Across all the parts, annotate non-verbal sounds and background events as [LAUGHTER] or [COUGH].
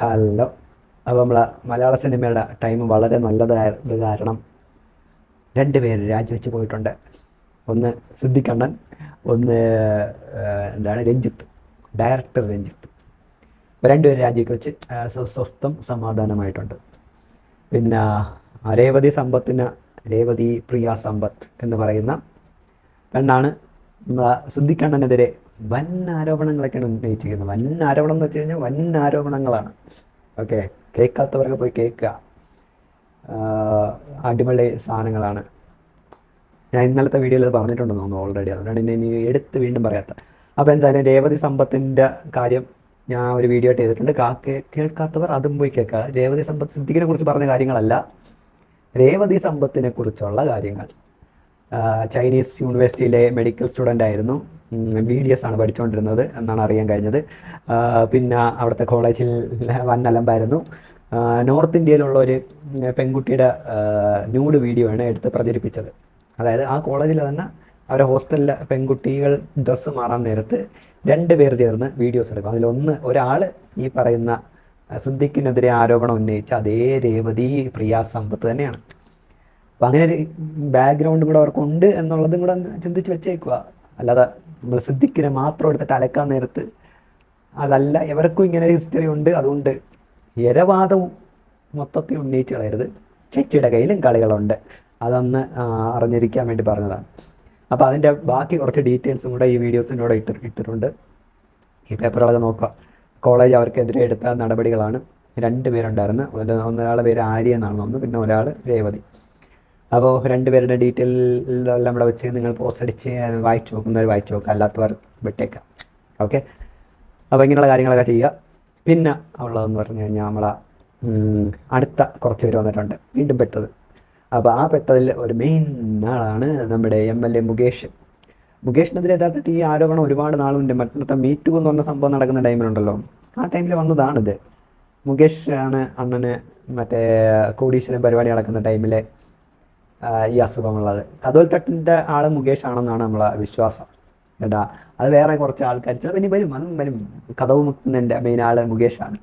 Hello അപ്പോൾ നമ്മളെ മലയാള സിനിമയുടെ ടൈം വളരെ നല്ലതായത് കാരണം രണ്ട് പേര് രാജിവെച്ച് പോയിട്ടുണ്ട്. ഒന്ന് സിദ്ധിക്കണ്ണൻ ഒന്ന് എന്താണ് രഞ്ജിത്ത് ഡയറക്ടർ രഞ്ജിത്ത്. രണ്ടുപേരും രാജിയൊക്കെ വെച്ച് സ്വസ്ഥം സമാധാനമായിട്ടുണ്ട്. പിന്നെ രേവതി സമ്പത്തിന് രേവതി പ്രിയ സമ്പത്ത് എന്ന് പറയുന്ന പെണ്ണാണ് നമ്മളെ സിദ്ദിഖണ്ണനെതിരെ വൻ ആരോപണങ്ങളൊക്കെയാണ് ഉന്നയിച്ചിരിക്കുന്നത്. വൻ ആരോപണം എന്ന് വെച്ച് കഴിഞ്ഞാൽ വൻ ആരോപണങ്ങളാണ്. ഓക്കെ? കേൾക്കാത്തവരൊക്കെ പോയി കേൾക്കുക. അടിപൊളി സാധനങ്ങളാണ്. ഞാൻ ഇന്നലത്തെ വീഡിയോയിൽ പറഞ്ഞിട്ടുണ്ടെന്ന് തോന്നുന്നു ഓൾറെഡി അതുകൊണ്ടാണ് ഇനി ഇനി എടുത്ത് വീണ്ടും പറയാത്ത. അപ്പോൾ എന്തായാലും രേവതി സമ്പത്തിന്റെ കാര്യം ഞാൻ ഒരു വീഡിയോ ആയിട്ട് ചെയ്തിട്ടുണ്ട്. കേൾക്കാത്തവർ അതും പോയി കേൾക്കുക. രേവതി സമ്പത്ത് സിദ്ധിക്കിനെ കുറിച്ച് പറഞ്ഞ കാര്യങ്ങളല്ല. രേവതി സമ്പത്തിനെ കുറിച്ചുള്ള കാര്യങ്ങൾ. ചൈനീസ് യൂണിവേഴ്സിറ്റിയിലെ മെഡിക്കൽ സ്റ്റുഡന്റ് ആയിരുന്നു. ബി ഡി എസ് ആണ് പഠിച്ചുകൊണ്ടിരുന്നത് എന്നാണ് അറിയാൻ കഴിഞ്ഞത്. പിന്നെ അവിടുത്തെ കോളേജിൽ വൻ അലമ്പായിരുന്നു നോർത്ത് ഇന്ത്യയിലുള്ള ഒരു പെൺകുട്ടിയുടെ ന്യൂഡ് വീഡിയോ ആണ് എടുത്ത് പ്രചരിപ്പിച്ചത്. അതായത് ആ കോളേജിൽ തന്നെ അവരെ ഹോസ്റ്റലിലെ പെൺകുട്ടികൾ ഡ്രസ്സ് മാറാൻ നേരത്ത് രണ്ട് പേർ ചേർന്ന് വീഡിയോസ് എടുക്കും. അതിലൊന്ന് ഒരാൾ ഈ പറയുന്ന സിദ്ദിഖിനെതിരെ ആരോപണം ഉന്നയിച്ച അതേ രേവതി പ്രിയ സമ്പത്ത് തന്നെയാണ്. അപ്പം അങ്ങനെ ഒരു ബാക്ക്ഗ്രൗണ്ടും കൂടെ അവർക്കുണ്ട് എന്നുള്ളതും കൂടെ ചിന്തിച്ച് വെച്ചേക്കുക. അല്ലാതെ നമ്മൾ സിദ്ധിക്കിനെ മാത്രം എടുത്തിട്ട് അലക്കാൻ നേരത്ത്. അതല്ല എവർക്കും ഇങ്ങനെ ഒരു ഹിസ്റ്ററി ഉണ്ട്. അതുകൊണ്ട് ഇരവാദവും മൊത്തത്തിൽ ഉന്നയിച്ച് കളയരുത്. ചേച്ചിയുടെ കയ്യിലും കളികളുണ്ട്. അതൊന്ന് അറിഞ്ഞിരിക്കാൻ വേണ്ടി പറഞ്ഞതാണ്. അപ്പോൾ അതിന്റെ ബാക്കി കുറച്ച് ഡീറ്റെയിൽസും കൂടെ ഈ വീഡിയോസിന്റെ കൂടെ ഇട്ട് ഇട്ടിട്ടുണ്ട്. ഈ പേപ്പറുകളൊക്കെ നോക്കുക. കോളേജ് അവർക്കെതിരെ എടുത്ത നടപടികളാണ്. രണ്ട് പേരുണ്ടായിരുന്നു ഒരു- ഒരാളുടെ പേര് ആര്യ എന്നാണ് തോന്നുന്നു. പിന്നെ ഒരാൾ രേവതി. അപ്പോൾ രണ്ടുപേരുടെ ഡീറ്റെയിൽ എല്ലാം ഇവിടെ വെച്ച് നിങ്ങൾ പോസ്റ്റ് അടിച്ച് വായിച്ചു നോക്കുന്നവർ വായിച്ചു നോക്കുക. അല്ലാത്തവർ വിട്ടേക്കാം ഓക്കെ അപ്പോൾ ഇങ്ങനെയുള്ള കാര്യങ്ങളൊക്കെ ചെയ്യുക. പിന്നെ ഉള്ളതെന്ന് പറഞ്ഞു കഴിഞ്ഞാൽ നമ്മളെ അടുത്ത കുറച്ച് പേര് വന്നിട്ടുണ്ട്. വീണ്ടും പെട്ടത്. അപ്പോൾ ആ പെട്ടതിൽ ഒരു മെയിൻ ആളാണ് നമ്മുടെ എം എൽ എ മുകേഷ്. മുകേഷിനെതിരെ യഥാർത്ഥത്തിൽ ഈ ആരോപണം ഒരുപാട് നാളുണ്ട് മറ്റത്തെ മീറ്റു എന്ന് പറഞ്ഞ സംഭവം നടക്കുന്ന ടൈമിലുണ്ടല്ലോ ആ ടൈമിൽ വന്നതാണിത്. മുകേഷ് ആണ് അണ്ണന് മറ്റേ കോടീശ്വരൻ പരിപാടി നടക്കുന്ന ടൈമിലെ ഈ അസുഖമുള്ളത്. കഥോൽത്തട്ടിന്റെ തട്ടിന്റെ ആൾ മുകേഷ് ആണെന്നാണ് നമ്മളെ വിശ്വാസം. കേട്ടാ അത് വേറെ കുറച്ച് ആൾക്കാർ ഇനി വരും അതും വരും. കഥവ് മുക്കുന്നതിന്റെ മെയിൻ ആൾ മുകേഷാണ്.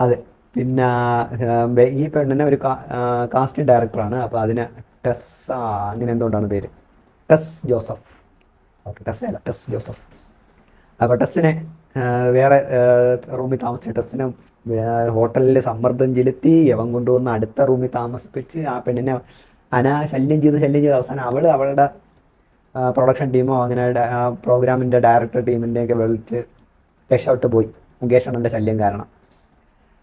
അതെ പിന്നെ ഈ പെണ്ണിനെ ഒരു കാസ്റ്റിംഗ് ഡയറക്ടറാണ് അപ്പോൾ അതിന് ടെസ് അങ്ങനെ എന്തുകൊണ്ടാണ് പേര്? ടെസ് ജോസഫ്. ഓക്കെ ടെസ് അല്ല ടെസ് ജോസഫ്. അപ്പോൾ ടെസ്സിനെ വേറെ റൂമിൽ താമസിച്ച ടെസ്സിനെ ഹോട്ടലിൽ സമ്മർദ്ദം ചെലുത്തി യവൻ കൊണ്ടുവന്ന് അടുത്ത റൂമിൽ താമസിപ്പിച്ച് ആ പെണ്ണിനെ അനാ ശല്യം ചെയ്ത് ശല്യം ചെയ്ത് അവസാനം അവൾ അവളുടെ പ്രൊഡക്ഷൻ ടീമോ അങ്ങനെ പ്രോഗ്രാമിന്റെ ഡയറക്ടർ ടീമിന്റെയൊക്കെ വിളിച്ച് രക്ഷപ്പെട്ട് പോയി. മുകേഷ് അണ്ണന്റെ ശല്യം കാരണം.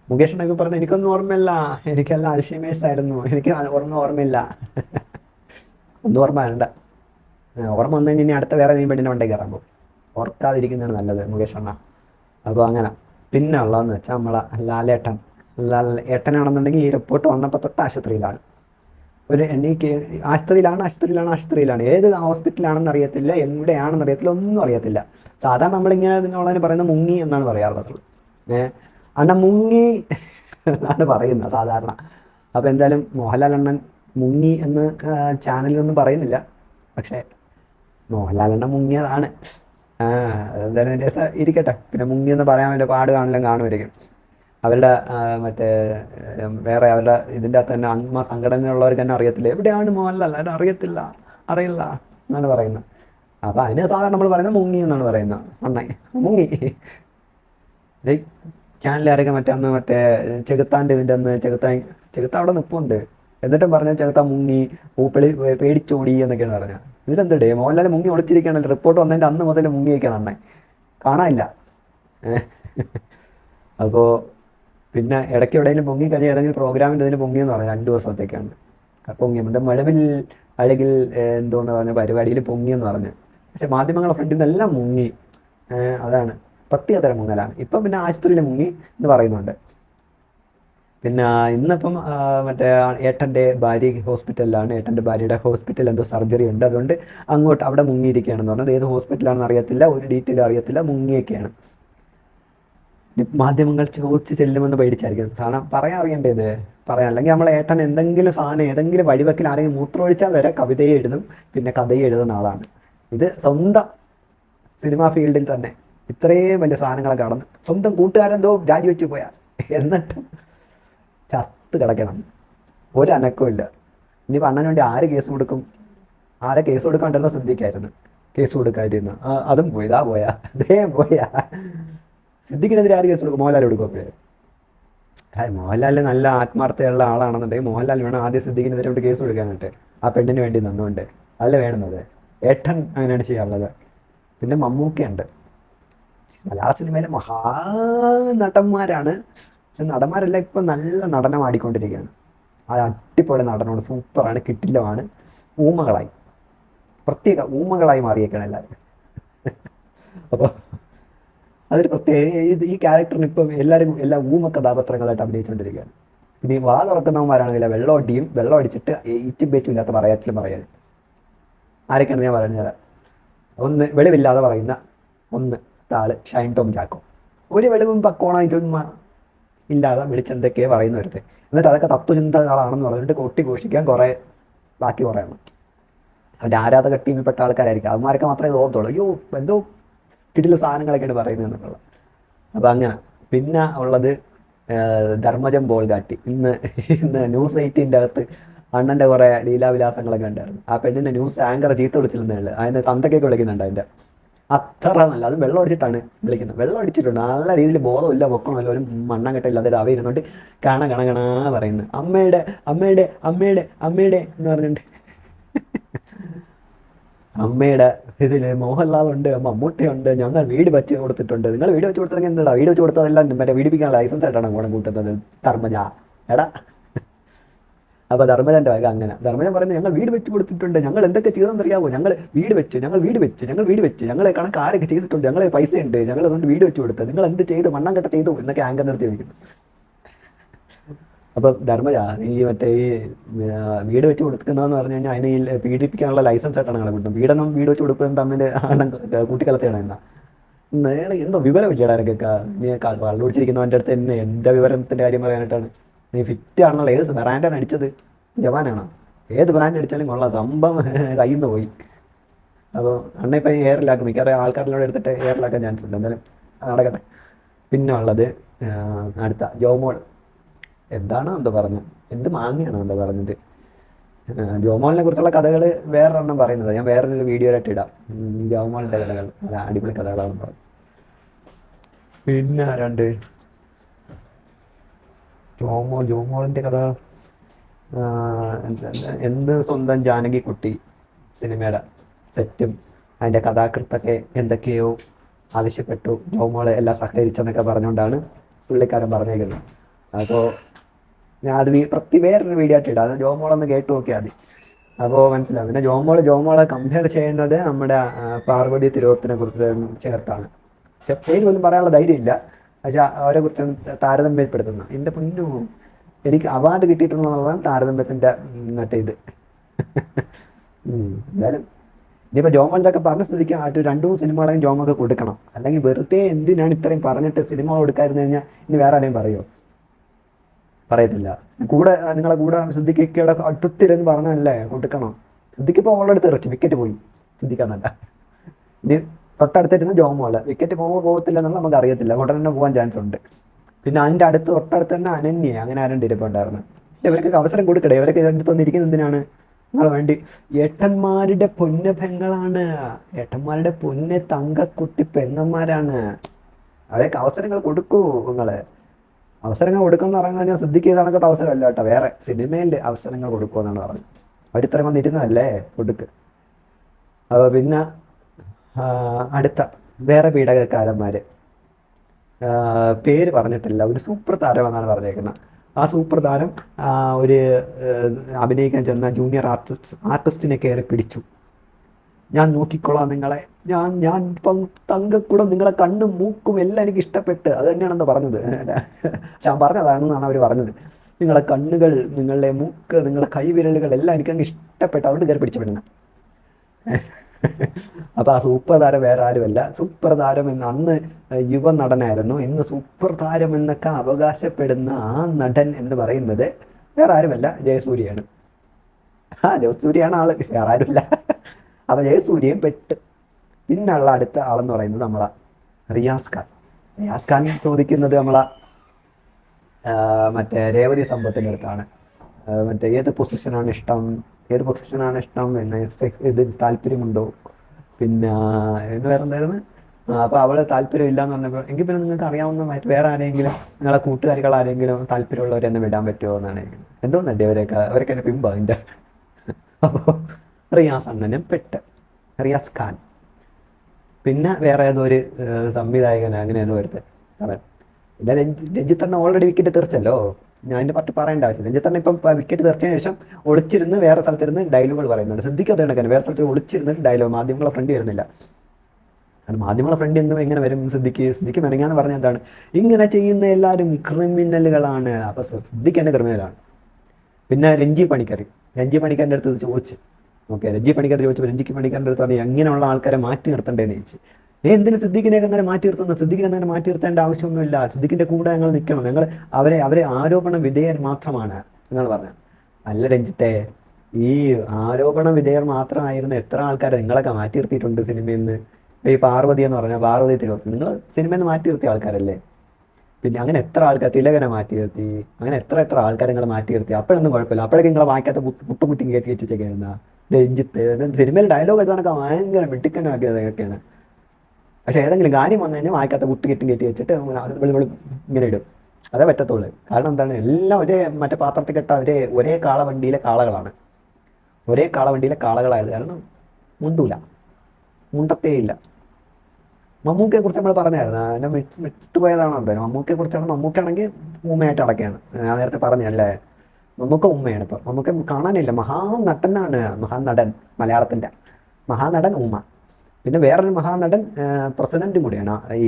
മുകേഷ് അണ്ണൊക്കെ പറഞ്ഞു എനിക്കൊന്നും ഓർമ്മയില്ല. എനിക്കെല്ലാം അൽഷിമേഴ്സ് ആയിരുന്നു. എനിക്ക് ഓർമ്മ ഓർമ്മയില്ല. ഒന്നും ഓർമ്മ വേണ്ട. ഓർമ്മ വന്നു കഴിഞ്ഞാൽ അടുത്ത വേറെ നീ പെണ്ണിന്റെ വണ്ടി കയറാൻ പോകും. ഓർക്കാതിരിക്കുന്നതാണ് നല്ലത് മുകേഷ് അണ്ണ. അപ്പോൾ അങ്ങനെ. പിന്നെ ഉള്ളതെന്ന് വെച്ചാൽ നമ്മളെ ലാലേട്ടൻ. ലാൽ ഏട്ടനാണെന്നുണ്ടെങ്കിൽ ഈ റിപ്പോർട്ട് വന്നപ്പോൾ തൊട്ട് ആശുപത്രിയിലാണ്. ഒരു എനിക്ക് ആശുപത്രിയിലാണ് ആശുപത്രിയിലാണ് ആശുപത്രിയിലാണ്. ഏത് ഹോസ്പിറ്റലാണെന്ന് അറിയത്തില്ല എവിടെയാണെന്ന് അറിയത്തില്ല ഒന്നും അറിയത്തില്ല. സാധാരണ നമ്മളിങ്ങനെ ഇതിനുള്ളതിന് പറയുന്നത് മുങ്ങി എന്നാണ് പറയാറുള്ളത്. ഏഹ് അണ്ണ മുങ്ങി എന്നാണ് പറയുന്നത് സാധാരണ. അപ്പോൾ എന്തായാലും മോഹൻലാൽ അണ്ണൻ മുങ്ങി എന്ന് ചാനലിലൊന്നും പറയുന്നില്ല. പക്ഷേ മോഹൻലാൽ അണ്ണൻ മുങ്ങിയതാണ്. എന്തായാലും രസം ഇരിക്കട്ടെ. പിന്നെ മുങ്ങി എന്ന് പറയാൻ വേണ്ടി പാട് കാണില്ല കാണുമായിരിക്കും. അവരുടെ മറ്റേ വേറെ അവരുടെ ഇതിന്റെ അകത്ത് തന്നെ അമ്മ സംഘടനയുള്ളവർക്ക് തന്നെ അറിയത്തില്ല. എവിടെയാണ് മോഹൻലാൽ? അവർ അറിയത്തില്ല. അറിയില്ല എന്നാണ് പറയുന്നത്. അപ്പോൾ അതിന് സാധാരണ നമ്മൾ പറയുന്നത് മുങ്ങി എന്നാണ് പറയുന്നത്. അണ്ണേ മുങ്ങി. ചാനലുകാരൊക്കെ മറ്റേ അന്ന് മറ്റേ ചെകുത്താന്റെ ഇതിന്റെ അന്ന് ചെകുത്താൻ ചെകുത്ത അവിടെ നിൽപ്പുണ്ട് എന്നിട്ടും പറഞ്ഞ ചെകുത്ത മുങ്ങി പൂപ്പിളി പേടിച്ചോടി എന്നൊക്കെയാണ് പറഞ്ഞത്. ഇതിലെന്തടേ മോഹൻലാൽ മുങ്ങി ഒളിച്ചിരിക്കുകയാണല്ലോ. റിപ്പോർട്ട് വന്നതിന്റെ അന്ന് മുതൽ മുങ്ങിയൊക്കെയാണ് അണ്ണൻ കാണാനില്ല. അപ്പോൾ പിന്നെ ഇടയ്ക്ക് എവിടെയെങ്കിലും പൊങ്ങി കഴിഞ്ഞാൽ ഏതെങ്കിലും പ്രോഗ്രാമിന്റെ ഇതിന് പൊങ്ങിയെന്ന് പറഞ്ഞു രണ്ട് ദിവസത്തേക്കാണ്. പൊങ്ങി എന്താ മഴവിൽ ഏഹ്, എന്തോന്ന് പറഞ്ഞ പരിപാടിയിൽ പൊങ്ങിയെന്ന് പറഞ്ഞു. പക്ഷെ മാധ്യമങ്ങളെ ഫ്രണ്ടിൽ നിന്നെല്ലാം മുങ്ങി. അതാണ്. പ്രത്യേകതരം മുങ്ങലാണ്. ഇപ്പം പിന്നെ ആശുപത്രിയിൽ മുങ്ങി എന്ന് പറയുന്നുണ്ട്. പിന്നെ ഇന്നിപ്പം മറ്റേ ഏട്ടന്റെ ഭാര്യ ഹോസ്പിറ്റലിലാണ്. ഏട്ടന്റെ ഭാര്യയുടെ ഹോസ്പിറ്റലിൽ എന്തോ സർജറി ഉണ്ട്. അതുകൊണ്ട് അങ്ങോട്ട് അവിടെ മുങ്ങിയിരിക്കുകയാണെന്ന് പറഞ്ഞത്. ഏത് ഹോസ്പിറ്റലാണെന്ന് അറിയത്തില്ല. ഒരു ഡീറ്റെയിൽ അറിയത്തില്ല. മുങ്ങിയൊക്കെയാണ്. മാധ്യമങ്ങൾ ചോദിച്ച് ചെല്ലുമെന്ന് പേടിച്ചായിരിക്കും. കാരണം പറയാൻ അറിയേണ്ടത്? പറയാം. അല്ലെങ്കിൽ നമ്മൾ ഏട്ടൻ എന്തെങ്കിലും സാധനം ഏതെങ്കിലും വഴിവെക്കിൽ ആരെങ്കിലും മൂത്രമൊഴിച്ചാൽ വരെ കവിതയെ എഴുതും പിന്നെ കഥയെ എഴുതുന്ന ആളാണ്. ഇത് സ്വന്തം സിനിമാ ഫീൽഡിൽ തന്നെ ഇത്രയും വലിയ സാധനങ്ങളൊക്കെ കടന്ന് സ്വന്തം കൂട്ടുകാരെന്തോ രാജിവെച്ച് പോയാൽ എന്നിട്ടും ചത്ത് കിടക്കണം. ഒരു ഇനി ഇനിയിപ്പോൾ വേണ്ടി ആര് കേസ് കൊടുക്കും? ആരെ കേസ് കൊടുക്കാണ്ടിരുന്ന ശ്രദ്ധിക്കായിരുന്നു? കേസ് കൊടുക്കാതിരുന്ന. അതും പോയി ഇതാ പോയാ. ദേ പോയാ. സിദ്ദിഖിനെതിരെ ആര് കേസ് കൊടുക്കും മോഹൻലാൽ കൊടുക്കും അപ്പോഴേ മോഹൻലാൽ നല്ല ആത്മാർത്ഥതയുള്ള ആളാണെന്നുണ്ടെങ്കിൽ മോഹൻലാൽ വേണം ആദ്യം സിദ്ദിഖിനെതിരെ കൊണ്ട് കേസ് കൊടുക്കാനായിട്ട്. ആ പെണ്ണിന് വേണ്ടി നിന്നുകൊണ്ട്. അല്ല വേണമെന്നത്. ഏട്ടൻ അങ്ങനെയാണ് ചെയ്യാറുള്ളത്. പിന്നെ മമ്മൂക്കയുണ്ട്. മലയാള സിനിമയിലെ മഹാ നടന്മാരാണ്. പക്ഷെ നടന്മാരെല്ലാം ഇപ്പം നല്ല നടനം ആടിക്കൊണ്ടിരിക്കുകയാണ്. ആ അടിപൊളി നടനോട് സൂപ്പറാണ്. കിട്ടില്ലമാണ് ഊമകളായി. പ്രത്യേക ഊമകളായി മാറിയേക്കാണ് എല്ലാവരും. അപ്പോൾ അതൊരു പ്രത്യേക ഈ ക്യാരക്ടറിന് ഇപ്പം എല്ലാവരും എല്ലാ ഊമ കഥാപാത്രങ്ങളായിട്ട് അഭിനയിച്ചുകൊണ്ടിരിക്കുകയാണ്. ഇനി വാ തുറക്കുന്നവന്മാരാണെങ്കിൽ വെള്ളം അടിയും വെള്ളം അടിച്ചിട്ട് ഇച്ചും പേച്ചും ഇല്ലാത്ത പറയാച്ചിലും പറയാൻ. ആരൊക്കെയാണ് ഞാൻ പറഞ്ഞത് ഒന്ന് വെളിവില്ലാതെ പറയുന്ന ഒന്ന് താൾ ഷൈൻ ടോം ചാക്കോ ഒരു വെളിവും പക്കോണായിട്ടും ഇല്ലാതെ വിളിച്ചെന്തൊക്കെയോ പറയുന്ന ഒരുത്തെ എന്നിട്ട് അതൊക്കെ തത്വചിന്തകളാണെന്ന് പറഞ്ഞിട്ട് കൊട്ടി ഘോഷിക്കാൻ കുറേ ബാക്കി കുറയണം അവന്റെ ആരാധക ടീമിൽപ്പെട്ട ആൾക്കാരായിരിക്കും. അവന്മാരൊക്കെ മാത്രമേ തോന്നത്തുള്ളൂ അയ്യോ എന്തോ കിട്ടില്ല സാധനങ്ങളൊക്കെയാണ് പറയുന്നത് എന്നുള്ളത്. അപ്പം അങ്ങനെ. പിന്നെ ഉള്ളത് ധർമ്മജം ബോൾഗാട്ടി ഇന്ന് ഇന്ന് ന്യൂസ് എയ്റ്റീന്റെ അകത്ത് അണ്ണന്റെ കുറേ ലീലാവിലാസങ്ങളൊക്കെ ഉണ്ടായിരുന്നു ആ പെണ്ണിന്റെ ന്യൂസ് ആങ്കർ ചീത്ത വിളിച്ചിരുന്നേ അതിന്റെ തന്തക്കൊക്കെ വിളിക്കുന്നുണ്ട് അതിന്റെ അത്ര നല്ല. അത് വെള്ളം അടിച്ചിട്ടാണ് വിളിക്കുന്നത്. വെള്ളം അടിച്ചിട്ടുണ്ട്. നല്ല രീതിയിൽ ബോധമില്ല പൊക്കണമല്ല ഒരു മണ്ണം കെട്ടില്ലാതെ അവ ഇരുന്നോണ്ട് കാണ കണ കണാ പറയുന്നത് അമ്മയുടെ അമ്മയുടെ അമ്മയുടെ അമ്മയുടെ എന്ന് പറഞ്ഞിട്ട് അമ്മയുടെ ഇതിൽ മോഹൻലാലുണ്ട് മമ്മൂട്ടിയുണ്ട് ഞങ്ങൾ വീട് വെച്ച് കൊടുത്തിട്ടുണ്ട്. നിങ്ങൾ വീട് വെച്ച് കൊടുത്തില്ലെങ്കിൽ എന്താ വീട് വെച്ച് കൊടുത്തതെല്ലാം മറ്റേ വീടിപ്പിക്കാൻ ലൈസൻസ് ആയിട്ടാണ് ഗുണം കൂട്ടുന്നത്. ധർമ്മജ. എടാ. അപ്പോൾ ധർമ്മജന്റെ വക അങ്ങനെ. ധർമ്മജൻ പറയുന്നത് ഞങ്ങൾ വീട് വെച്ച് കൊടുത്തിട്ടുണ്ട്. ഞങ്ങൾ എന്തൊക്കെ ചെയ്തതെന്ന് അറിയാവോ? ഞങ്ങൾ വീട് വെച്ച് ഞങ്ങൾ വീട് വെച്ച് ഞങ്ങൾ വീട് വെച്ച്. ഞങ്ങൾ കണക്ക് ആരൊക്കെ ചെയ്തിട്ടുണ്ട്? ഞങ്ങൾ പൈസ ഉണ്ട് ഞങ്ങൾ അതുകൊണ്ട് വീട് വെച്ച് കൊടുത്തത്. നിങ്ങൾ എന്ത് ചെയ്തു? മണ്ണാങ്കട്ട ചെയ്തു എന്നൊക്കെ ആങ്കർ നിർത്തി ചോദിക്കുന്നു. അപ്പം ധർമ്മജ ഈ മറ്റേ ഈ വീട് വെച്ച് കൊടുക്കുന്നതെന്ന് പറഞ്ഞു കഴിഞ്ഞാൽ അതിന് ഈ പീഡിപ്പിക്കാനുള്ള ലൈസൻസ് ആയിട്ടാണ് ഞങ്ങളെ കിട്ടും വീടൊന്നും വീട് വെച്ച് കൊടുക്കുന്നതും തമ്മിൽ ആണ് കൂട്ടിക്കലത്തെയാണ് എന്നാ. നേരെ എന്തോ വിവരമില്ലടാ എനിക്കൊക്കെ നീ കള്ളു പിടിച്ചിരിക്കുന്നവന്റെ അടുത്ത് തന്നെ എന്താ വിവരത്തിന്റെ കാര്യം പറയാനായിട്ടാണ്. നീ ഫിറ്റ് ആണല്ലോ. ഏത് ബ്രാൻഡാണ് അടിച്ചത്? ജവാനാണോ? ഏത് ബ്രാൻഡ് അടിച്ചാലും കൊള്ളാം. സംഭവം കയ്യിൽ നിന്ന് പോയി. അപ്പോൾ അണ്ണ ഇപ്പം എയറിലാക്കും മിക്കവാറും ആൾക്കാരിലൂടെ എടുത്തിട്ട് എയറിലാക്കാൻ ചാൻസ് ഉണ്ട്. എന്തായാലും നടക്കട്ടെ. പിന്നെ ഉള്ളത് അടുത്ത ജോമോൾ എന്താണോ എന്താ പറഞ്ഞു? എന്ത് മാങ്ങയാണോ എന്താ പറഞ്ഞത്? ജോമോളിനെ കുറിച്ചുള്ള കഥകൾ വേറൊരെണ്ണം പറയുന്നത്. ഞാൻ വേറൊരു വീഡിയോയിലായിട്ട് ഇടാം. ജോമോളിന്റെ കഥകൾ. അത് അടിപൊളി കഥകളാണ് പറഞ്ഞു പിന്നെ ആരാണ്ട്? ജോമോ ജോമോളിന്റെ കഥ. എന്ത്- സ്വന്തം ജാനകി കുട്ടി സിനിമയുടെ സെറ്റും അതിന്റെ കഥാകൃത്തൊക്കെ എന്തൊക്കെയോ ആവശ്യപ്പെട്ടു. ജോമോളെ എല്ലാം സഹകരിച്ചെന്നൊക്കെ പറഞ്ഞുകൊണ്ടാണ് പുള്ളിക്കാരൻ പറഞ്ഞേക്കുന്നത്. അപ്പോൾ ഞാൻ അത് പ്രതി വേറൊരു വീഡിയോ ആയിട്ട് ഇടാം. അത് ജോമോളൊന്ന് കേട്ട് നോക്കിയാൽ മതി. അപ്പോൾ മനസ്സിലാവും. പിന്നെ ജോമോൾ ജോമോളെ കമ്പയർ ചെയ്യുന്നത് നമ്മുടെ പാർവതി തിരുവത്തിനെ കുറിച്ച് ചേർത്താണ്. പക്ഷെ പേര് ഒന്നും പറയാനുള്ള ധൈര്യമില്ല. പക്ഷെ അവരെ കുറിച്ച് താരതമ്യപ്പെടുത്തുന്നു. എന്റെ പൊന്നു എനിക്ക് അവാർഡ് കിട്ടിയിട്ടുള്ളതാണ് താരതമ്യത്തിന്റെ മറ്റേ ഇത്. എന്തായാലും ഇനിയിപ്പോൾ ജോമോളിതൊക്കെ പറഞ്ഞ സ്ഥിതിക്ക് ആയിട്ട് രണ്ടു മൂന്ന് സിനിമകളെയും ജോമൊക്കെ കൊടുക്കണം. അല്ലെങ്കിൽ വെറുതെ എന്തിനാണ് ഇത്രയും പറഞ്ഞിട്ട് സിനിമ കൊടുക്കാതിരുന്നു കഴിഞ്ഞാൽ ഇനി വേറെ ആരെയും പറയുമോ പറയത്തില്ല. കൂടെ നിങ്ങളെ കൂടെ സിദ്ദിഖിക്കയുടെ അടുത്തില്ലെന്ന് പറഞ്ഞല്ലേ കൊടുക്കണം സിദ്ദിഖിപ്പോൾ ഓൾറെഡി ഇറച്ചു വിക്കറ്റ് പോയി. സിദ്ദിഖാന്നല്ല ഇനി തൊട്ടടുത്തിരുന്ന് ജോമോൾ വിക്കറ്റ് പോകുമോ പോകത്തില്ല എന്നുള്ള നമുക്ക് അറിയത്തില്ല. ഉടനെ തന്നെ പോകാൻ ചാൻസ് ഉണ്ട്. പിന്നെ അതിന്റെ അടുത്ത് തൊട്ടടുത്ത് തന്നെ അനന്യ അങ്ങനെ ആരും ഇരിപ്പുണ്ടായിരുന്നു ഇവർക്ക് അവസരം കൊടുക്കട്ടെ. ഇവരൊക്കെ രണ്ടു തന്നിരിക്കുന്നത് എന്തിനാണ്? നിങ്ങളെ വേണ്ടി. ഏട്ടന്മാരുടെ പൊന്ന പെങ്ങളാണ് ഏട്ടന്മാരുടെ പൊന്നെ തങ്കക്കുട്ടി പെങ്ങന്മാരാണ്. അവരൊക്കെ അവസരങ്ങൾ കൊടുക്കൂ നിങ്ങൾ. അവസരങ്ങൾ കൊടുക്കുമെന്ന് പറയുന്നത് ഞാൻ ശ്രദ്ധിക്കുക കണക്കത്തെ അവസരമല്ല കേട്ടോ. വേറെ സിനിമയിൽ അവസരങ്ങൾ കൊടുക്കുമെന്നാണ് പറഞ്ഞത്. അവരിത്രയും വന്നിരുന്നതല്ലേ കൊടുക്ക് അപ്പോൾ പിന്നെ അടുത്ത വേറെ പീഡകക്കാരന്മാർ പേര് പറഞ്ഞിട്ടില്ല. ഒരു സൂപ്പർ താരമെന്നാണ് പറഞ്ഞേക്കുന്നത്. ആ സൂപ്പർ താരം ഒരു അഭിനയിക്കാൻ ചെന്ന ജൂനിയർ ആർട്ടിസ്റ്റ് ആർട്ടിസ്റ്റിനെ കയറി പിടിച്ചു. ഞാൻ നോക്കിക്കൊള്ളാം നിങ്ങളെ. ഞാൻ ഞാൻ ഇപ്പം തങ്കക്കൂടം നിങ്ങളെ കണ്ണും മൂക്കും എല്ലാം എനിക്ക് ഇഷ്ടപ്പെട്ട് അത് തന്നെയാണെന്ന് പറഞ്ഞത്. ഞാൻ പറഞ്ഞതാണെന്നാണ് അവർ പറഞ്ഞത്. നിങ്ങളെ കണ്ണുകൾ നിങ്ങളുടെ മൂക്ക് നിങ്ങളുടെ കൈവിരലുകൾ എല്ലാം എനിക്ക് അങ്ങ് ഇഷ്ടപ്പെട്ടു അതുകൊണ്ട് കയറി പിടിച്ചു വിടണം. അപ്പോൾ ആ സൂപ്പർ താരം വേറെ ആരുമല്ല. സൂപ്പർ താരം എന്ന് അന്ന് യുവ നടനായിരുന്നു. ഇന്ന് സൂപ്പർ താരം എന്നൊക്കെ അവകാശപ്പെടുന്ന ആ നടൻ എന്ന് പറയുന്നത് വേറെ ആരുമല്ല. ജയസൂര്യയാണ്. ആ ജയസൂര്യയാണ് ആൾ. വേറെ ആരുമില്ല. അപ്പോൾ ജയസൂര്യയും പെട്ട്. പിന്നുള്ള അടുത്ത ആളെന്ന് പറയുന്നത് നമ്മളെ റിയാസ് ഖാൻ. റിയാസ് ഖാൻ ചോദിക്കുന്നത് നമ്മളെ മറ്റേ രേവതി സമ്പത്തിന്റെ അടുത്താണ്. മറ്റേ ഏത് പൊസിഷനാണ് ഇഷ്ടം? ഏത് പൊസിഷനാണ് ഇഷ്ടം? സെക്സ് ഇത് താല്പര്യമുണ്ടോ? പിന്നെ എന്ന് വേറെ എന്തായിരുന്നു അപ്പോൾ അവൾ താല്പര്യം ഇല്ലാന്ന് പറഞ്ഞപ്പോൾ എങ്കിൽ പിന്നെ നിങ്ങൾക്ക് അറിയാവുന്ന വേറെ ആരെങ്കിലും നിങ്ങളെ കൂട്ടുകാരികൾ ആരെങ്കിലും താല്പര്യമുള്ളവരെന്നെ വിടാൻ പറ്റുമോ? എന്നാണ് എന്തോന്നല്ലേ അവരൊക്കെ അവരൊക്കെ എന്റെ പിമ്പ അതിന്റെ അപ്പോൾ റിയാസ് അണ്ണനും പെട്ട്. റിയാസ് ഖാൻ. പിന്നെ വേറെ ഏതോ ഒരു സംവിധായകൻ അങ്ങനെ ഏതോ ഒരുത്തൻ അവൻ. പിന്നെ രഞ്ജിത്ത് അണ്ണ ഓൾറെഡി വിക്കറ്റ് തീർച്ചല്ലോ. ഞാൻ എന്റെ പറ്റി പറയേണ്ട ആവശ്യം രഞ്ജിത്ത് അണ്ണ ഇപ്പം വിക്കറ്റ് തീർച്ചതിന് ശേഷം ഒളിച്ചിരുന്ന് വേറെ സ്ഥലത്തിരുന്ന് ഡയലോഗുകൾ പറയുന്നുണ്ട്. ശ്രദ്ധിക്കാത്ത കണക്കാണ്. വേറെ സ്ഥലത്ത് ഒളിച്ചിരുന്ന് ഡയലോഗ് മാധ്യമങ്ങളെ ഫ്രണ്ട് വരുന്നില്ല കാരണം മാധ്യമങ്ങളെ ഫ്രണ്ട് എന്നും എങ്ങനെ വരും സിദ്ദിഖ് സിദ്ദിഖ് മെനങ്ങാന്ന് പറഞ്ഞ എന്താണ്? ഇങ്ങനെ ചെയ്യുന്ന എല്ലാവരും ക്രിമിനലുകളാണ് അപ്പോൾ എന്റെ ക്രിമിനലാണ് പിന്നെ രഞ്ജി പണിക്കർ. രഞ്ജി പണിക്കറിന്റെ അടുത്ത് ചോദിച്ചു. ഓക്കെ രഞ്ജി പണിക്കർ ചോദിച്ചപ്പോൾ രഞ്ജിക്ക് പണിക്കാരന്റെ അടുത്ത് പറഞ്ഞു എങ്ങനെയുള്ള ആൾക്കാരെ മാറ്റി നിർത്തേണ്ടതെന്ന് ചോദിച്ചു. ഏ എന്തിനു സിദ്ദിഖിനെയൊക്കെ അങ്ങനെ മാറ്റി നിർത്തുന്നത് സിദ്ദിഖിനെ അങ്ങനെ മാറ്റി നിർത്തേണ്ട ആവശ്യമൊന്നുമില്ല. സിദ്ദിഖിന്റെ കൂടെ ഞങ്ങൾ നിൽക്കണം. ഞങ്ങൾ അവരെ അവരെ ആരോപണ വിധേയർ മാത്രമാണ് എന്നാണ് പറഞ്ഞത്. അല്ല രഞ്ജിത്തെ ഈ ആരോപണ വിധേയർ മാത്രമായിരുന്ന എത്ര ആൾക്കാരെ നിങ്ങളൊക്കെ മാറ്റി നിർത്തിയിട്ടുണ്ട് സിനിമയിൽ നിന്ന് ഈ പാർവതി എന്ന് പറഞ്ഞാൽ പാർവതി തിരുവോത്ത് നിങ്ങൾ സിനിമയിൽ നിന്ന് മാറ്റി നിർത്തിയ ആൾക്കാരല്ലേ? പിന്നെ അങ്ങനെ എത്ര ആൾക്കാർ തിലകനെ മാറ്റി നിർത്തി? അങ്ങനെ എത്ര എത്ര ആൾക്കാരെ നിങ്ങൾ മാറ്റി നിർത്തി? അപ്പോഴൊന്നും കുഴപ്പമില്ല. അപ്പോഴൊക്കെ നിങ്ങളെ വായിക്കാത്ത മുട്ടുമുട്ടി കയറ്റി വെച്ചേക്കായിരുന്ന? രഞ്ജിത്ത്. സിനിമയിൽ ഡയലോഗ് എഴുതാനൊക്കെ ഭയങ്കര മിട്ടിക്കനാക്കിയതൊക്കെയാണ് പക്ഷേ ഏതെങ്കിലും കാര്യം വന്നു കഴിഞ്ഞാൽ വായിക്കാത്ത കുട്ടി കെട്ടും കെട്ടി വെച്ചിട്ട് അത് ഇങ്ങനെ ഇടും. അതേ പറ്റത്തുള്ളൂ. കാരണം എന്താണ്? എല്ലാം ഒരേ മറ്റേ പാത്രത്തിൽ കെട്ട ഒരേ ഒരേ കാളവണ്ടിയിലെ കാളകളാണ്. ഒരേ കാളവണ്ടിയിലെ കാളകളായത് കാരണം മുണ്ടൂല. മുണ്ടത്തേ ഇല്ല. മമ്മൂക്കയെ കുറിച്ച് നമ്മൾ പറഞ്ഞായിരുന്നു. എന്നെ വിട്ടുപോയതാണോ എന്തായാലും. മമ്മൂക്കയെ കുറിച്ചാണ് മമ്മൂക്കാണെങ്കിൽ മൂമ്മയായിട്ട് അടക്കുകയാണ് ഞാൻ നേരത്തെ പറഞ്ഞല്ലേ? മമ്മൂക്ക ഉമ്മയാണ് ഇപ്പോൾ നമുക്ക് കാണാനില്ല. മഹാനടനാണ് മഹാനടൻ മലയാളത്തിന്റെ മഹാനടൻ ഉമ്മ. പിന്നെ വേറൊരു മഹാനടൻ പ്രസിഡന്റും കൂടിയാണ്. ഈ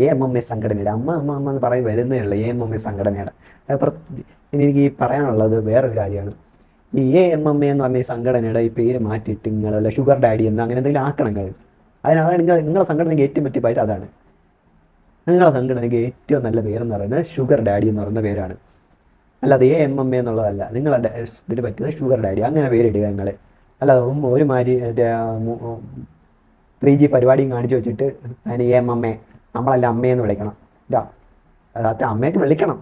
എ എം എം എ സംഘടനയുടെ അമ്മ അമ്മ അമ്മ എന്ന് പറയും വരുന്നേ ഉള്ളൂ. എ എം എം എ സംഘടനയുടെ. ഇനി എനിക്ക് ഈ പറയാനുള്ളത് വേറൊരു കാര്യമാണ്. ഈ എ എം എം എ എന്ന് പറഞ്ഞ ഈ സംഘടനയുടെ ഈ പേര് മാറ്റിയിട്ട് നിങ്ങൾ ഷുഗർ ഡാഡി എന്ന് അങ്ങനെ എന്തെങ്കിലും ആക്കണം നിങ്ങൾ. അതിനാണ് നിങ്ങൾ നിങ്ങളുടെ സംഘടനയ്ക്ക് ഏറ്റവും പറ്റിയ പേര് അതാണ്. നിങ്ങളുടെ സംഘടനയ്ക്ക് ഏറ്റവും നല്ല പേരെന്ന് പറയുന്നത് ഷുഗർ ഡാഡി എന്ന് പറയുന്ന പേരാണ്. അല്ലാതെ എ എം എം എ എന്നുള്ളതല്ല. നിങ്ങളുടെ ഇതിന് പറ്റിയത് ഷുഗർ ഡാഡി അങ്ങനെ പേരിടുക നിങ്ങൾ അല്ലാതെ ഒരു മാതിരി ത്രീ ജി പരിപാടിയും കാണിച്ചു വെച്ചിട്ട് അതിന് എ അമ്മേ നമ്മളല്ല അമ്മയെന്ന് വിളിക്കണം. ഇതാ അതായത് അമ്മയ്ക്ക് വിളിക്കണം.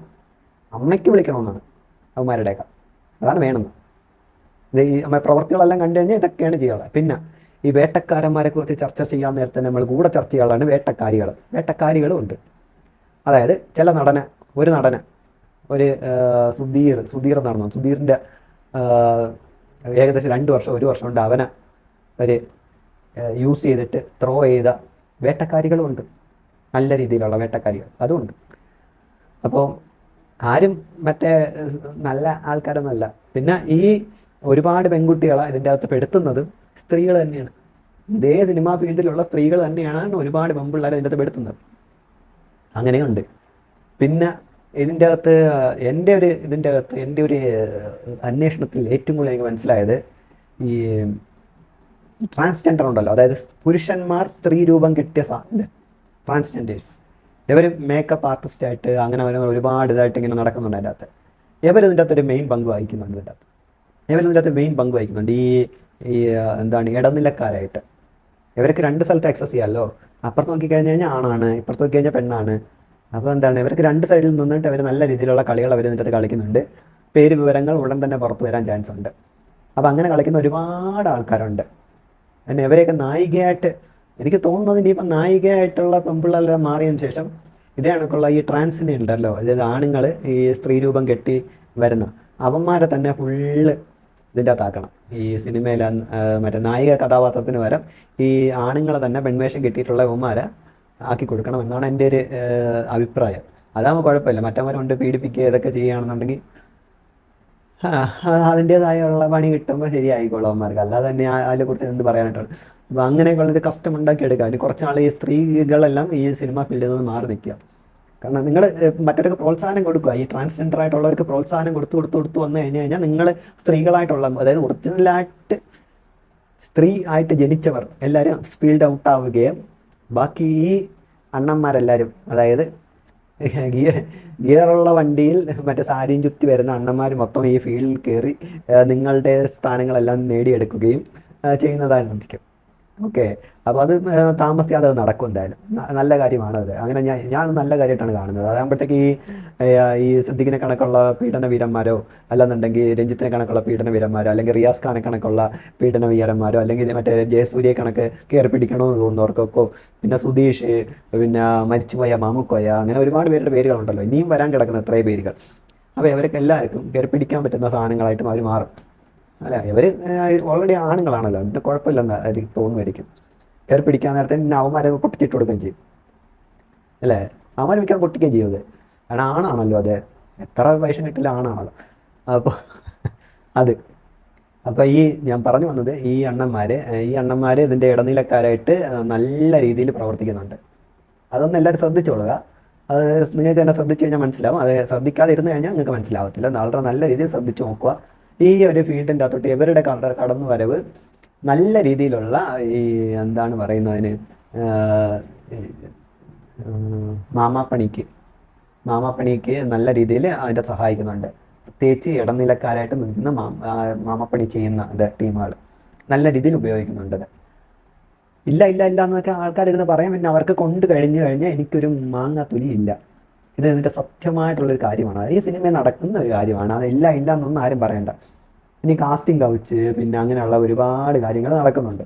അമ്മയ്ക്ക് വിളിക്കണമെന്നാണ് അവന്മാരുടെയൊക്കെ. അതാണ് വേണമെന്ന് ഈ നമ്മുടെ പ്രവർത്തികളെല്ലാം കണ്ടു കഴിഞ്ഞാൽ ഇതൊക്കെയാണ് ചെയ്യാനുള്ളത് പിന്നെ ഈ വേട്ടക്കാരന്മാരെ കുറിച്ച് ചർച്ച ചെയ്യാൻ നേരത്തെ നമ്മൾ കൂടെ ചർച്ച ചെയ്യാനുള്ളതാണ് വേട്ടക്കാരികൾ വേട്ടക്കാരികളും ഉണ്ട്. അതായത് ചില നടന ഒരു നടന് ഒരു സുധീർ സുധീർ എന്നാണ് സുധീറിന്റെ ഏകദേശം രണ്ട് വർഷം ഒരു വർഷം കൊണ്ട് അവനെ ഒരു യൂസ് ചെയ്തിട്ട് ത്രോ ചെയ്ത വേട്ടക്കാരികളും ഉണ്ട്. നല്ല രീതിയിലുള്ള വേട്ടക്കാരികൾ. അതുമുണ്ട് അപ്പോൾ ആരും മറ്റേ നല്ല ആൾക്കാരൊന്നുമല്ല പിന്നെ ഈ ഒരുപാട് പെൺകുട്ടികളെ ഇതിന്റെ അകത്ത് പെടുത്തുന്നത് സ്ത്രീകൾ തന്നെയാണ്. ഇതേ സിനിമാ ഫീൽഡിലുള്ള സ്ത്രീകൾ തന്നെയാണ് ഒരുപാട് പെൺപിള്ളേരെ ഇതിന്റെ അകത്ത് പെടുത്തുന്നത്. അങ്ങനെയുണ്ട്. പിന്നെ ഇതിന്റെ അകത്ത് എന്റെ ഒരു ഇതിന്റെ അകത്ത് എന്റെ ഒരു അന്വേഷണത്തിൽ ഏറ്റവും കൂടുതൽ എനിക്ക് മനസ്സിലായത് ഈ ട്രാൻസ്ജെൻഡർ ഉണ്ടല്ലോ. അതായത് പുരുഷന്മാർ സ്ത്രീ രൂപം കിട്ടിയ സാധ്യത ട്രാൻസ്ജെൻഡേഴ്സ് ഇവർ മേക്കപ്പ് ആർട്ടിസ്റ്റ് ആയിട്ട് അങ്ങനെ അവർ ഒരുപാട് ഇതായിട്ട് ഇങ്ങനെ നടക്കുന്നുണ്ട് അതിന്റെ അകത്ത്. ഇവർ ഇതിന്റെ ഒരു മെയിൻ പങ്ക് വഹിക്കുന്നുണ്ട് ഇതിന്റെ അകത്ത്. ഇവർ ഇതിന്റെ അകത്ത് മെയിൻ പങ്ക് വഹിക്കുന്നുണ്ട്. ഈ ഈ എന്താണ് ഇടനിലക്കാരായിട്ട്. ഇവർക്ക് രണ്ട് സ്ഥലത്ത് ആക്സസ് ചെയ്യാമല്ലോ അപ്പുറത്ത് നോക്കിക്കഴിഞ്ഞ് കഴിഞ്ഞാൽ ആണാണ് ഇപ്പുറത്ത് നോക്കി കഴിഞ്ഞാൽ പെണ്ണാണ്. അപ്പോൾ എന്താണ് ഇവർക്ക് രണ്ട് സൈഡിൽ നിന്നിട്ട് അവർ നല്ല രീതിയിലുള്ള കളികൾ അവർ ഇതിന്റെ കളിക്കുന്നുണ്ട്. പേര് വിവരങ്ങൾ ഉടൻ തന്നെ പുറത്തു വരാൻ ചാൻസ് ഉണ്ട്. അപ്പോൾ അങ്ങനെ കളിക്കുന്ന ഒരുപാട് ആൾക്കാരുണ്ട്. പിന്നെ ഇവരെയൊക്കെ നായികയായിട്ട് എനിക്ക് തോന്നുന്നത് ഇനിയിപ്പം നായികയായിട്ടുള്ള പെമ്പിള്ളെല്ലാം മാറിയതിന് ശേഷം ഇതേ കണക്കുള്ള ഈ ട്രാൻസിനെ ഉണ്ടല്ലോ അതായത് ആണുങ്ങൾ ഈ സ്ത്രീ രൂപം കെട്ടി വരുന്ന അവന്മാരെ തന്നെ ഫുള്ള് ഇതിന്റെ അകത്താക്കണം ഈ സിനിമയിലെ മറ്റേ നായിക കഥാപാത്രത്തിന് പകരം ഈ ആണുങ്ങളെ തന്നെ പെൺവേഷം കിട്ടിയിട്ടുള്ള അവന്മാരെ ആക്കി കൊടുക്കണം എന്നാണ് എന്റെ ഒരു അഭിപ്രായം. അതാകുമ്പോൾ കുഴപ്പമില്ല. മറ്റവരുണ്ട് പീഡിപ്പിക്കുക ഇതൊക്കെ ചെയ്യുകയാണെന്നുണ്ടെങ്കിൽ അതിന്റെതായുള്ള പണി കിട്ടുമ്പോൾ ശരിയായിക്കോളും അവന്മാർക്ക്. അല്ലാതെ തന്നെ അതിനെ കുറിച്ച് എന്ത് പറയാനായിട്ടാണ് അപ്പോൾ അങ്ങനെയൊക്കെയുള്ളൊരു കഷ്ടം ഉണ്ടാക്കിയെടുക്കുക. അതിന് കുറച്ച് നാൾ ഈ സ്ത്രീകളെല്ലാം ഈ സിനിമ ഫീൽഡിൽ നിന്ന് മാറി നിൽക്കുക. കാരണം നിങ്ങൾ മറ്റവർക്ക് പ്രോത്സാഹനം കൊടുക്കുക. ഈ ട്രാൻസ്ജെൻഡർ ആയിട്ടുള്ളവർക്ക് പ്രോത്സാഹനം കൊടുത്തു കൊടുത്തു കൊടുത്തു വന്നു കഴിഞ്ഞു കഴിഞ്ഞാൽ നിങ്ങൾ സ്ത്രീകളായിട്ടുള്ള അതായത് ഒറിജിനലായിട്ട് സ്ത്രീ ആയിട്ട് ജനിച്ചവർ എല്ലാവരും ഫീൽഡ് ഔട്ട് ആവുകയും ബാക്കി ഈ അണ്ണന്മാരെല്ലാവരും അതായത് ഗിയർ ഗിയറുള്ള വണ്ടിയിൽ മറ്റേ സാരിയും ചുറ്റി വരുന്ന അണ്ണന്മാർ മൊത്തം ഈ ഫീൽഡിൽ കയറി നിങ്ങളുടെ സ്ഥാനങ്ങളെല്ലാം നേടിയെടുക്കുകയും ചെയ്യുന്നതായിരിക്കും ഓക്കെ. അപ്പോൾ അത് താമസിക്കാതെ അത് നടക്കും എന്തായാലും. നല്ല കാര്യമാണ് അത്. അങ്ങനെ ഞാൻ ഞാൻ നല്ല കാര്യമായിട്ടാണ് കാണുന്നത്. അതാകുമ്പോഴത്തേക്ക് ഈ ഈ സിദ്ദിഖിനെ കണക്കുള്ള പീഡന വീരന്മാരോ അല്ലെന്നുണ്ടെങ്കിൽ രഞ്ജിത്തിനെ കണക്കുള്ള പീഡന വീരന്മാരോ അല്ലെങ്കിൽ റിയാസ് ഖാനെ കണക്കുള്ള പീഡന വീരന്മാരോ അല്ലെങ്കിൽ മറ്റേ ജയസൂര്യ കണക്ക് കയറി പിടിക്കണമെന്ന് തോന്നുന്നവർക്കൊക്കെ പിന്നെ സുധീഷ് പിന്നെ മരിച്ചുപോയ മാമുക്കോയ അങ്ങനെ ഒരുപാട് പേരുടെ പേരുകളുണ്ടല്ലോ. ഇനിയും വരാൻ കിടക്കുന്ന എത്രയോ പേരുകൾ. അപ്പോൾ ഇവർക്ക് എല്ലാവർക്കും കയറി പിടിക്കാൻ പറ്റുന്ന സാധനങ്ങളായിട്ടും അവർ മാറും. അല്ല ഇവർ ഓൾറെഡി ആണുങ്ങളാണല്ലോ. അതിന്റെ കുഴപ്പമില്ലെന്ന് എനിക്ക് തോന്നുമായിരിക്കും. കയറി പിടിക്കാൻ നേരത്തെ പിന്നെ അവന്മാരെ പൊട്ടിച്ചിട്ട് കൊടുക്കുകയും ചെയ്യും. അല്ലേ? അവന്മാർ മിക്കവാറും പൊട്ടിക്കുകയും ചെയ്യും അത്. കാരണം ആണാണല്ലോ അത്. എത്ര പൈസ കിട്ടില്ല ആണാണല്ലോ. അപ്പോൾ അത്. അപ്പോൾ ഈ ഞാൻ പറഞ്ഞു വന്നത് ഈ അണ്ണന്മാർ ഈ അണ്ണന്മാർ ഇതിന്റെ ഇടനിലക്കാരായിട്ട് നല്ല രീതിയിൽ പ്രവർത്തിക്കുന്നുണ്ട്. അതൊന്നും എല്ലാവരും ശ്രദ്ധിച്ചോളുക അത് നിങ്ങൾക്ക് തന്നെ ശ്രദ്ധിച്ചു കഴിഞ്ഞാൽ മനസ്സിലാവും. അത് ശ്രദ്ധിക്കാതെ ഇരുന്ന് കഴിഞ്ഞാൽ നിങ്ങൾക്ക് മനസ്സിലാവത്തില്ല. വളരെ നല്ല രീതിയിൽ ശ്രദ്ധിച്ച് നോക്കുക. ഈ ഒരു ഫീൽഡിന്റെ അകത്തോട്ട് ഇവരുടെ കട കടന്നു വരവ് നല്ല രീതിയിലുള്ള ഈ എന്താണ് പറയുന്നതിന് മാമാപ്പണിക്ക് മാമാപ്പണിക്ക് നല്ല രീതിയിൽ അതിന്റെ സഹായിക്കുന്നുണ്ട്. പ്രത്യേകിച്ച് ഇടനിലക്കാരായിട്ട് നിൽക്കുന്ന മാമാപ്പണി ചെയ്യുന്ന ടീമുകൾ നല്ല രീതിയിൽ ഉപയോഗിക്കുന്നുണ്ട് ഇല്ല ഇല്ല ഇല്ല എന്നൊക്കെ ആൾക്കാരിരുന്ന് പറയാം പിന്നെ അവർക്ക് കൊണ്ട് കഴിഞ്ഞു കഴിഞ്ഞാൽ എനിക്കൊരു മാങ്ങ തുലിയില്ല ഇത് ഇതിന്റെ സത്യമായിട്ടുള്ളൊരു കാര്യമാണ്. ഈ സിനിമയിൽ നടക്കുന്ന ഒരു കാര്യമാണ്. അതില്ല ഇല്ല എന്നൊന്നും ആരും പറയണ്ട. ഇനി കാസ്റ്റിംഗ് കൗച്ച് പിന്നെ അങ്ങനെയുള്ള ഒരുപാട് കാര്യങ്ങൾ നടക്കുന്നുണ്ട്.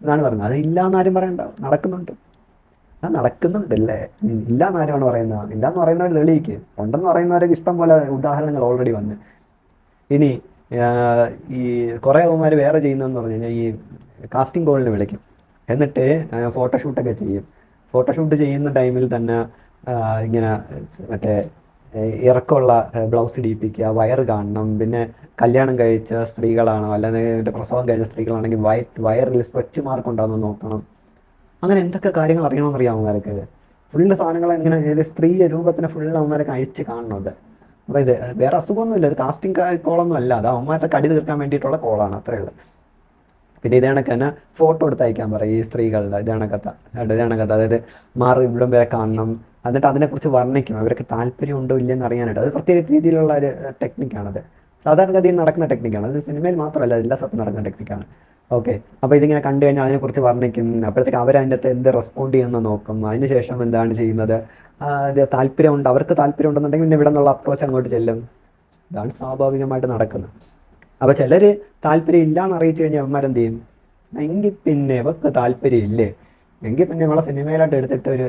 എന്നാണ് പറയുന്നത്. അത് ഇല്ല എന്നാരും പറയണ്ട. നടക്കുന്നുണ്ട്. അത് നടക്കുന്നുണ്ടല്ലേ? ഇല്ല എന്നാരുമാണ് പറയുന്നത്? ഇല്ല എന്ന് പറയുന്നവർ തെളിയിക്ക്. ഉണ്ടെന്ന് പറയുന്നവരൊക്കെ ഇഷ്ടം പോലെ ഉദാഹരണങ്ങൾ ഓൾറെഡി വന്ന്. ഇനി ഈ കുറേ അവന്മാർ വേറെ ചെയ്യുന്നതെന്ന് പറഞ്ഞു കഴിഞ്ഞാൽ ഈ കാസ്റ്റിംഗ് കോളിന് വിളിക്കും. എന്നിട്ട് ഫോട്ടോഷൂട്ടൊക്കെ ചെയ്യും. ഫോട്ടോഷൂട്ട് ചെയ്യുന്ന ടൈമിൽ തന്നെ ഇങ്ങനെ മറ്റേ ഇറക്കമുള്ള ബ്ലൗസ് ഇടിയിപ്പിക്കുക വയർ കാണണം പിന്നെ കല്യാണം കഴിച്ച സ്ത്രീകളാണോ അല്ലെങ്കിൽ പ്രസവം കഴിഞ്ഞ സ്ത്രീകളാണെങ്കിൽ വയറ്റ് വയറിൽ സ്ട്രെച്ച് മാർക്ക് ഉണ്ടോ നോക്കണം. അങ്ങനെ എന്തൊക്കെ കാര്യങ്ങൾ അറിയണമെന്ന് അറിയാമോ അവർക്ക് ഫുള്ള് സാധനങ്ങൾ ഇങ്ങനെ സ്ത്രീ രൂപത്തിന് ഫുള്ള് അവന്മാരൊക്കെ അഴിച്ച് കാണണത് അപ്പോൾ ഇത് വേറെ അസുഖമൊന്നുമില്ല ഇത് കാസ്റ്റിംഗ് കോളൊന്നും അല്ല അത് അവന്മാരുടെ കടി തീർക്കാൻ വേണ്ടിയിട്ടുള്ള കോളാണ് അത്രേ ഉള്ളൂ. പിന്നെ ഇതേ കണക്ക് തന്നെ ഫോട്ടോ എടുത്ത് അയക്കാൻ പറയും ഈ സ്ത്രീകളുടെ ഇതേണക്കത്ത ഇതേണക്കത്ത അതായത് മാറി ഇവിടം വരെ കാണണം എന്നിട്ട് അതിനെക്കുറിച്ച് വർണിക്കും. അവർക്ക് താല്പര്യം ഉണ്ടോ ഇല്ലെന്ന് അറിയാനായിട്ട്. അത് പ്രത്യേക രീതിയിലുള്ള ഒരു ടെക്നിക്കാണത്. സാധാരണഗതിയിൽ നടക്കുന്ന ടെക്നിക്കാണ്. അത് സിനിമയിൽ മാത്രമല്ല എല്ലാ സ്ഥലത്തും നടക്കുന്ന ടെക്നിക്കാണ്. ഓക്കെ. അപ്പോൾ ഇതിങ്ങനെ കണ്ടു കഴിഞ്ഞാൽ അതിനെക്കുറിച്ച് വർണിക്കും. അപ്പോഴത്തേക്ക് അവർ അതിന്റെ അകത്ത് എന്ത് റെസ്പോണ്ട് ചെയ്യുന്ന നോക്കും. അതിനുശേഷം എന്താണ് ചെയ്യുന്നത്? താല്പര്യമുണ്ട് അവർക്ക് താല്പര്യം ഉണ്ടെന്നുണ്ടെങ്കിൽ പിന്നെ ഇവിടെ നിന്നുള്ള അപ്രോച്ച് അങ്ങോട്ട് ചെല്ലും. ഇതാണ് സ്വാഭാവികമായിട്ട് നടക്കുന്നത്. അപ്പോൾ ചിലർ താല്പര്യം ഇല്ല എന്ന് അറിയിച്ചു കഴിഞ്ഞാൽ അവന്മാരെന്ത് ചെയ്യും? എങ്കിൽ പിന്നെ ഇവർക്ക് താല്പര്യം ഇല്ലേ എങ്കിൽ പിന്നെ നമ്മളെ സിനിമയിലോട്ട് എടുത്തിട്ട് ഒരു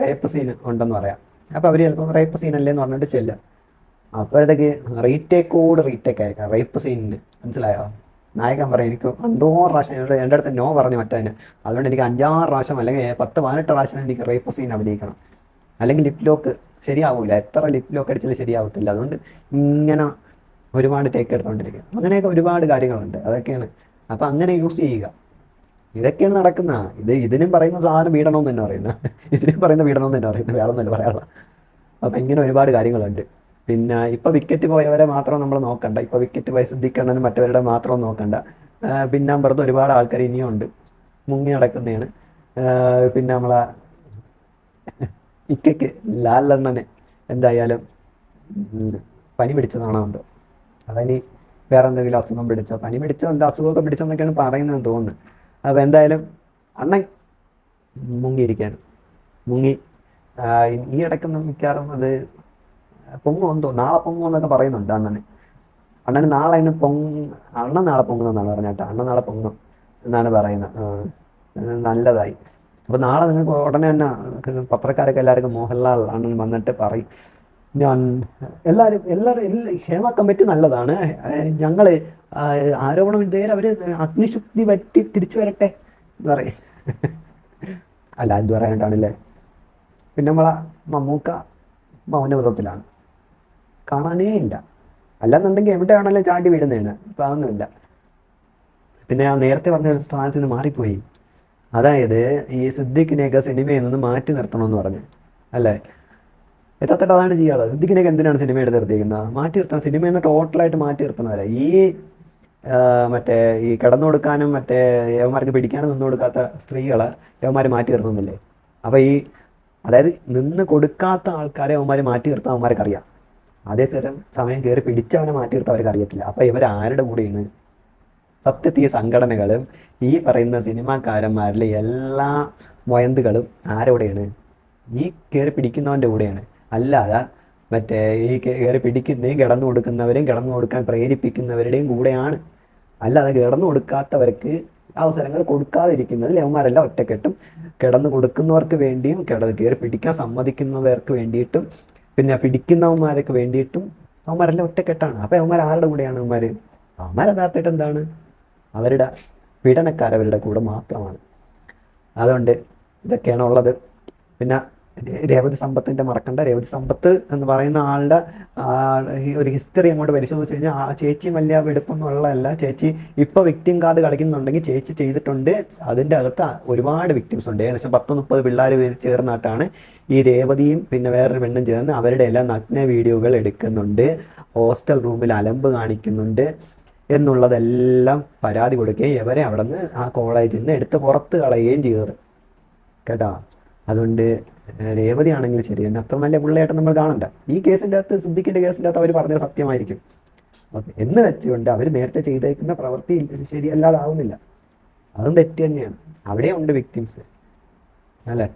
റേപ്പ് സീൻ ഉണ്ടെന്ന് പറയാം. അപ്പോൾ അവർ ചിലപ്പോൾ റേപ്പ് സീൻ അല്ലേ എന്ന് പറഞ്ഞിട്ട് ചെല്ലും അപ്പോഴത്തേക്ക് റീടേക്കോട് റീടേക്ക് ആയിരിക്കാം. റേപ്പ് സീനിന് മനസ്സിലായോ? നായകൻ പറയും എനിക്ക് അഞ്ചോറ് പ്രാവശ്യം എന്റെ അടുത്ത് നോ പറഞ്ഞു മറ്റേന് അതുകൊണ്ട് എനിക്ക് അഞ്ചാറ് പ്രാവശ്യം അല്ലെങ്കിൽ പത്ത് പതിനെട്ട് പ്രാവശ്യം എനിക്ക് റേപ്പ് സീൻ അഭിനയിക്കണം. അല്ലെങ്കിൽ ലിപ് ലോക്ക് ശരിയാവില്ല എത്ര ലിപ് ലോക്ക് അടിച്ചാലും ശരിയാവത്തില്ല. അതുകൊണ്ട് ഇങ്ങനെ ഒരുപാട് ടേക്ക് എടുത്തുകൊണ്ടിരിക്കുക അങ്ങനെയൊക്കെ ഒരുപാട് കാര്യങ്ങളുണ്ട്. അതൊക്കെയാണ്. അപ്പം അങ്ങനെ യൂസ് ചെയ്യുക. ഇതൊക്കെയാണ് നടക്കുന്ന. ഇത് ഇതിനും പറയുന്ന സാധനം വീടണമെന്ന് തന്നെ പറയുന്നത് [LAUGHS] ഇതിനും പറയുന്ന വീടണമെന്ന് തന്നെ പറയുന്നത് വേറെ ഒന്നുമല്ല പറയാനുള്ള. അപ്പം ഇങ്ങനെ ഒരുപാട് കാര്യങ്ങളുണ്ട്. പിന്നെ ഇപ്പോൾ വിക്കറ്റ് പോയവരെ മാത്രം നമ്മൾ നോക്കണ്ട. ഇപ്പോൾ വിക്കറ്റ് പോയ സിദ്ധിക്കണ്ണനും മറ്റവരുടെ മാത്രം നോക്കണ്ട. പിന്നെ അമ്പറത്ത് ഒരുപാട് ആൾക്കാർ ഇനിയും ഉണ്ട്. മുങ്ങി നടക്കുന്നതാണ്. പിന്നെ നമ്മളെ ഇക്കയ്ക്ക് ലാലണ്ണന് എന്തായാലും പനി പിടിച്ചതാണോ എന്തോ. അതനി വേറെ എന്തെങ്കിലും അസുഖം പിടിച്ചോ? പനി പിടിച്ചോ എന്താ അസുഖമൊക്കെ പിടിച്ചെന്നൊക്കെയാണ് പറയുന്നതെന്ന് തോന്നുന്നു. അപ്പോൾ എന്തായാലും അണ്ണൻ മുങ്ങിയിരിക്കുകയാണ് മുങ്ങി ഈ ഇടയ്ക്കൊന്നും മിക്കവാറും അത് പൊങ്ങുമെന്തോ നാളെ പൊങ്ങുമെന്നൊക്കെ പറയുന്നുണ്ട് അണ്ണന്. അണ്ണന് നാളെ അതിന് പൊങ് അണ്ണൻ നാളെ പൊങ്ങുമെന്നാണ് പറഞ്ഞേട്ടാ അണ്ണൻ നാളെ പൊങ്ങും എന്നാണ് പറയുന്നത്. നല്ലതായി. അപ്പോൾ നാളെ നിങ്ങൾക്ക് ഉടനെ തന്നെ പത്രക്കാരൊക്കെ എല്ലാവർക്കും മോഹൻലാൽ അണ്ണൻ വന്നിട്ട് പറയും. ഞാൻ എല്ലാവരും എല്ലാവരും എല്ലാ ഹേമ കമ്മിറ്റി നല്ലതാണ്. ഞങ്ങൾ ആരോപണം ഇതുവരെ അവർ അഗ്നിശുദ്ധി പറ്റി തിരിച്ചു വരട്ടെ എന്ന് പറയും. അല്ല എന്ത് പറയാനായിട്ടാണല്ലേ? പിന്നെ നമ്മളെ മമ്മൂക്ക മൗനവ്രതത്തിലാണ് കാണാനേ ഇല്ല. അല്ലെന്നുണ്ടെങ്കിൽ എവിടെയാണല്ലോ ചാണ്ടി വീടുന്നതാണ് ഇപ്പം അതൊന്നുമില്ല പിന്നെ ആ നേരത്തെ പറഞ്ഞ ഒരു സ്ഥാനത്ത് നിന്ന് മാറിപ്പോയി. അതായത് ഈ സിദ്ദിഖിനെയൊക്കെ സിനിമയിൽ നിന്ന് മാറ്റി നിർത്തണമെന്ന് പറഞ്ഞു. അല്ലേ? യഥാർത്ഥത്തിൽ അതാണ് ചെയ്യാറ്. സിദ്ധിക്കിനൊക്കെ എന്തിനാണ് സിനിമ എടുത്ത് നിർത്തിയിരിക്കുന്നത് മാറ്റി നിർത്തണം. സിനിമയിൽ നിന്ന് ടോട്ടലായിട്ട് മാറ്റി നിർത്തണമല്ല ഈ മറ്റേ ഈ കിടന്നു കൊടുക്കാനും മറ്റേ യവന്മാർക്ക് പിടിക്കാനും നിന്ന് കൊടുക്കാത്ത സ്ത്രീകളെ യവന്മാർ മാറ്റി നിർത്തുന്നില്ലേ? അപ്പോൾ ഈ അതായത് നിന്ന് കൊടുക്കാത്ത ആൾക്കാരെ അവന്മാർ മാറ്റി നിർത്താൻ അവന്മാർക്ക് അറിയാം. അതേ സ്ഥലം സമയം കയറി പിടിച്ചവനെ മാറ്റി നിർത്താൻ അവർക്ക് അറിയത്തില്ല. അപ്പോൾ ആരുടെ കൂടെയാണ് സത്യത്തിൽ സംഘടനകളും ഈ പറയുന്ന സിനിമാക്കാരന്മാരിലെ എല്ലാ മൊയന്തുകളും ആരോടെയാണ് ഈ കയറി പിടിക്കുന്നവന്റെ കൂടെയാണ്. അല്ലാതെ മറ്റേ ഈ കയറി പിടിക്കുന്നതും കിടന്നു കൊടുക്കുന്നവരെയും കിടന്നു കൊടുക്കാൻ പ്രേരിപ്പിക്കുന്നവരുടെയും കൂടെയാണ്. അല്ലാതെ കിടന്നു കൊടുക്കാത്തവർക്ക് അവസരങ്ങൾ കൊടുക്കാതിരിക്കുന്നത് ലവന്മാരെല്ലാം ഒറ്റക്കെട്ടും കിടന്നു കൊടുക്കുന്നവർക്ക് വേണ്ടിയും കിട കയറി പിടിക്കാൻ സമ്മതിക്കുന്നവർക്ക് വേണ്ടിയിട്ടും പിന്നെ പിടിക്കുന്നവന്മാർക്ക് വേണ്ടിയിട്ടും അവന്മാരെല്ലാം ഒറ്റക്കെട്ടാണ്. അപ്പം അവന്മാർ ആരുടെ കൂടെയാണ് അവന്മാർ? അവന്മാർ യഥാർത്ഥമായിട്ട് എന്താണ്? അവരുടെ പീഡനക്കാരവരുടെ കൂടെ മാത്രമാണ്. അതുകൊണ്ട് ഇതൊക്കെയാണ് ഉള്ളത്. പിന്നെ രേവതി സമ്പത്തിന്റെ മറക്കണ്ട. രേവതി സമ്പത്ത് എന്ന് പറയുന്ന ആളുടെ ഒരു ഹിസ്റ്ററി അങ്ങോട്ട് പരിശോധിച്ച് കഴിഞ്ഞാൽ ആ ചേച്ചി വലിയ വെടുപ്പൊന്നുള്ളതല്ല. ചേച്ചി ഇപ്പോൾ വിക്ടിം കാർഡ് കളിക്കുന്നുണ്ടെങ്കിൽ ചേച്ചി ചെയ്തിട്ടുണ്ട്. അതിന്റെ അകത്ത് ഒരുപാട് വിക്ടിംസ് ഉണ്ട്. ഏകദേശം പത്ത് മുപ്പത് പിള്ളേർ ചേർന്നിട്ടാണ് ഈ രേവതിയും പിന്നെ വേറൊരു പെണ്ണും ചേർന്ന് അവരുടെ എല്ലാം നഗ്ന വീഡിയോകൾ എടുക്കുന്നുണ്ട്. ഹോസ്റ്റൽ റൂമിൽ അലമ്പ് കാണിക്കുന്നുണ്ട് എന്നുള്ളതെല്ലാം പരാതി കൊടുക്കുകയും ഇവരെ അവിടെ നിന്ന് ആ കോളേജിൽ നിന്ന് എടുത്ത് പുറത്ത് കളയുകയും ചെയ്തത്. കേട്ടോ? അതുകൊണ്ട് ഏഹ് രേവതി ആണെങ്കിൽ ശരി. എന്നെ അത്ര നല്ല പിള്ളയായിട്ട് നമ്മൾ കാണണ്ട. ഈ കേസിന്റെ അകത്ത് സിദ്ദിഖിന്റെ കേസിന്റെ അകത്ത് അവർ പറഞ്ഞത് സത്യമായിരിക്കും. ഓക്കെ. എന്ന് വെച്ചുകൊണ്ട് അവർ നേരത്തെ ചെയ്തേക്കുന്ന പ്രവൃത്തി ശരിയല്ലാതാവുന്നില്ല. അതും തെറ്റ് തന്നെയാണ്. അവിടെ ഉണ്ട് വിക്ടിംസ് അല്ലേ?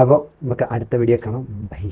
അപ്പോൾ നമുക്ക് അടുത്ത വീഡിയോ കാണാം. ബൈ.